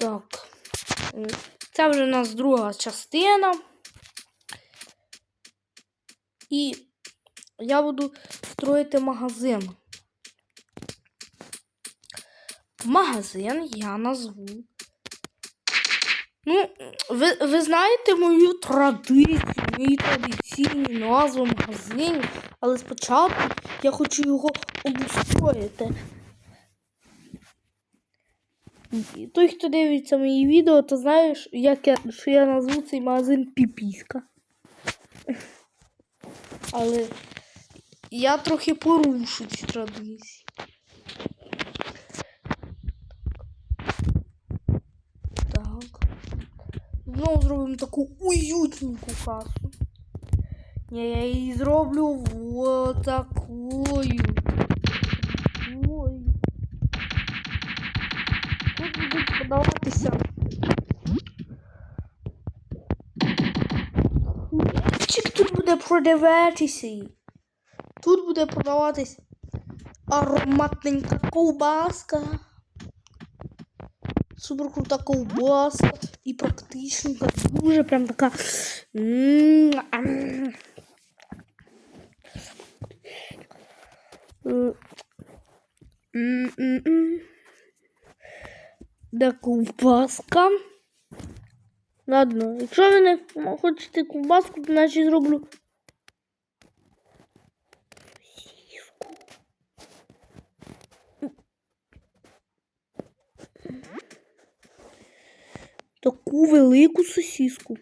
Так. Це вже у нас друга частина. І я буду строїти магазин. Магазин я назву. Ну, ви, ви знаєте мою традицію, мої традиційні назви магазинів, але спочатку я хочу його обустроїти. Той, хто дивиться мої відео, то знаєш, як я, що я назву цей магазин Піпіська. Але я трохи порушу ці традиції. Так. Знову зробимо таку уютненьку касу. Ні, я її зроблю вот такою. Ой. Будуть продаватися. Хлібчик тут буде продаватися. Тут буде продаватись ароматненька ковбаска. Супер крута ковбаска і практичненька. Дуже прям така. м, ам. Е, м, м, м. Де ковбаска? Ладно, якщо ви не хочете ковбаску, то значить зроблю. Таку велику сосиску.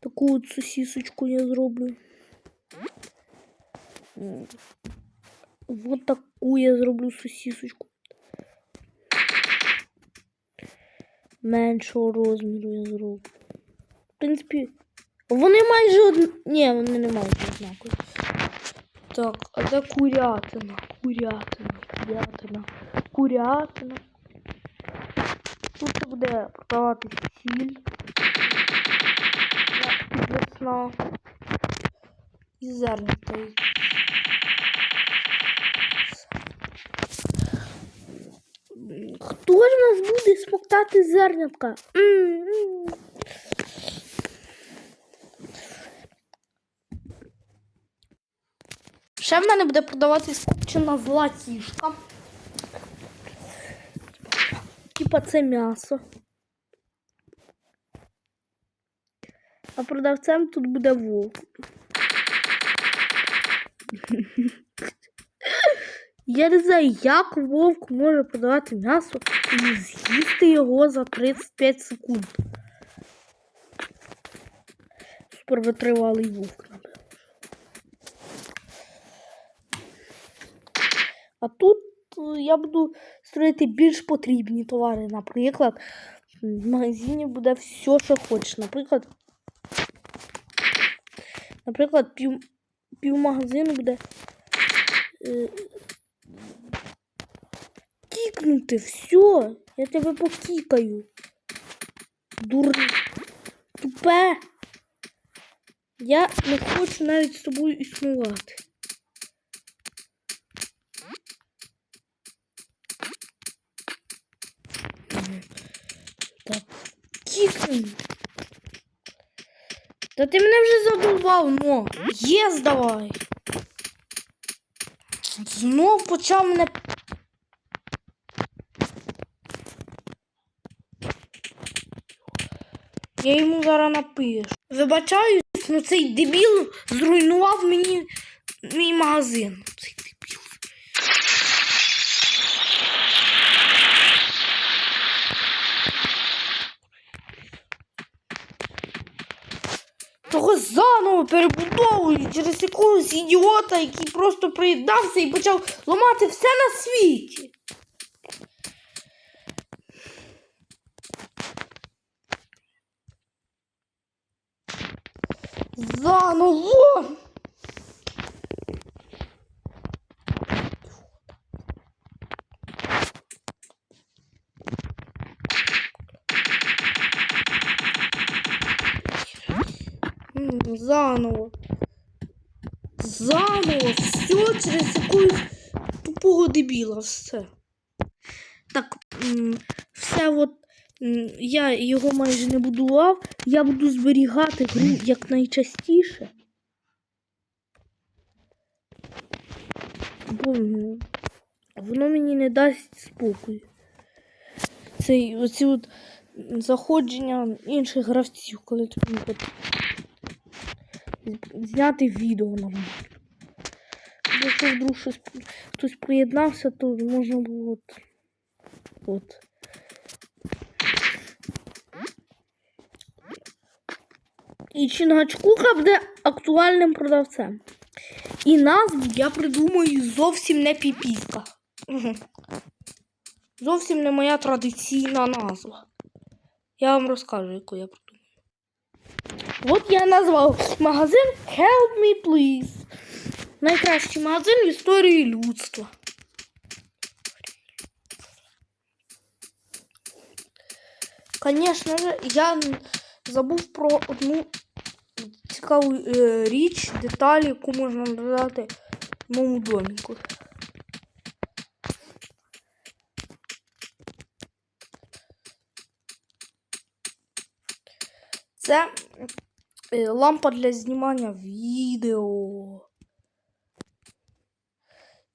Таку от сосисочку я зроблю. Вот таку я зроблю сосисочку. Меншого розміру я зроблю. В принципі, вони майже одні. Ні, вони не майже однакові. Так, а де курятина? Курятина, курятина, курятина. Тут буде продавати сіль. Весна. І зернята. Хто буде смоктати зернятка? М-м-м. Ще в мене буде продаватись копчена златішка. Типа це м'ясо. А продавцем тут буде вовк. Я не знаю, як вовк може продавати м'ясо і з'їсти його за 35 секунд. Супервитривалий вовк. А тут е, я буду строїти більш потрібні товари. Наприклад, в магазині буде все, що хочеш. Наприклад, наприклад, пів, пів магазину буде. Кікнути, все, я тебе покікаю. Дур... Тупе. Я не хочу навіть з тобою існувати. Так, кікни. Та ти мене вже задовбав, ну. Єс давай. Знов почав мене Я йому зараз напишу. Вибачаюсь, ну цей дебіл зруйнував мені мій магазин. Цей дебіл. Того заново перебудовують через якогось ідіота, який просто приєднався і почав ламати все на світі. Заново. Заново. Заново. Все через якусь тупого дебіла, все. Так, все от. Я його майже не будував. Я буду зберігати гру якнайчастіше. Бо воно мені не дасть спокою. Це оці от заходження інших гравців, коли тобі зняти відео нормально. Якщо вдруг щось, хтось приєднався, то можна було от. от. І Чингачкуха буде актуальним продавцем. І назву я придумаю зовсім не піпіська. Зовсім не моя традиційна назва. Я вам розкажу, яку я придумаю. От я назвав магазин Help Me Please. Найкращий магазин в історії людства. Звісно ж, я забув про одну цікаву е, річ, деталь, яку можна додати моєму доміку. Це е, лампа для знімання відео.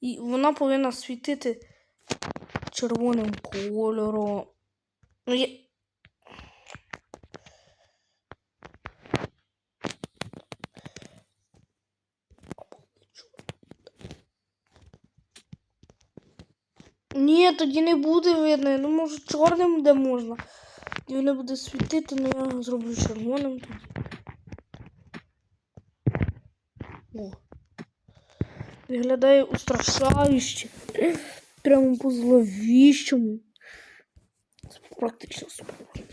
І вона повинна світити червоним кольором. Ну, Ні, тоді не буде видно. Ну, може, чорним де можна. Тоді не буде світити, але я його зроблю червоним тоді. О. Виглядає устрашающе. Прямо по зловіщому. Це практично справді.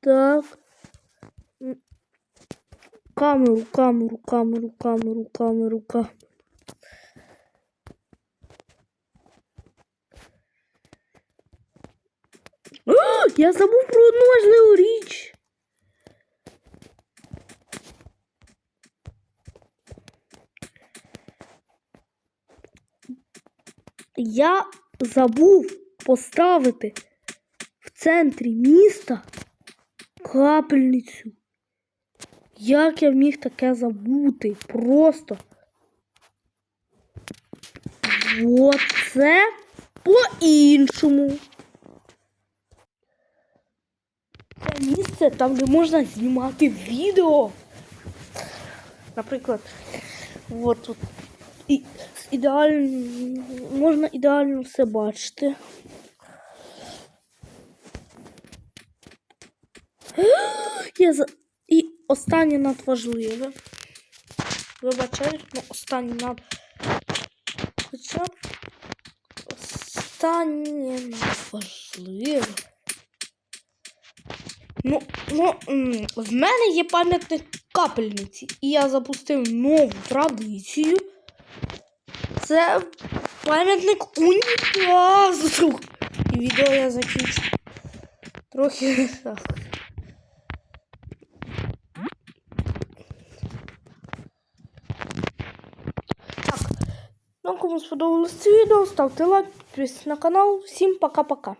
Так. Камеру, камеру, камеру, камеру, камеру. О, я забув про одну важливу річ. Я забув поставити в центрі міста капельницю. Як я міг таке забути? Просто. Вот це по-іншому. Це місце там, де можна знімати відео. Наприклад, от тут і, ідеально, можна ідеально все бачити. Я за... Останнє надважливе. Вибачаю, ну останнє над. Хоча останнє надважливе. Ну, ну, в мене є пам'ятник капельниці, і я запустив нову традицію. Це пам'ятник унітазу. І відео я закінчу. Трохи. Так. Ну, вам сподобалось це відео, ставте лайк, підписуйтесь на канал. Всім пока-пока.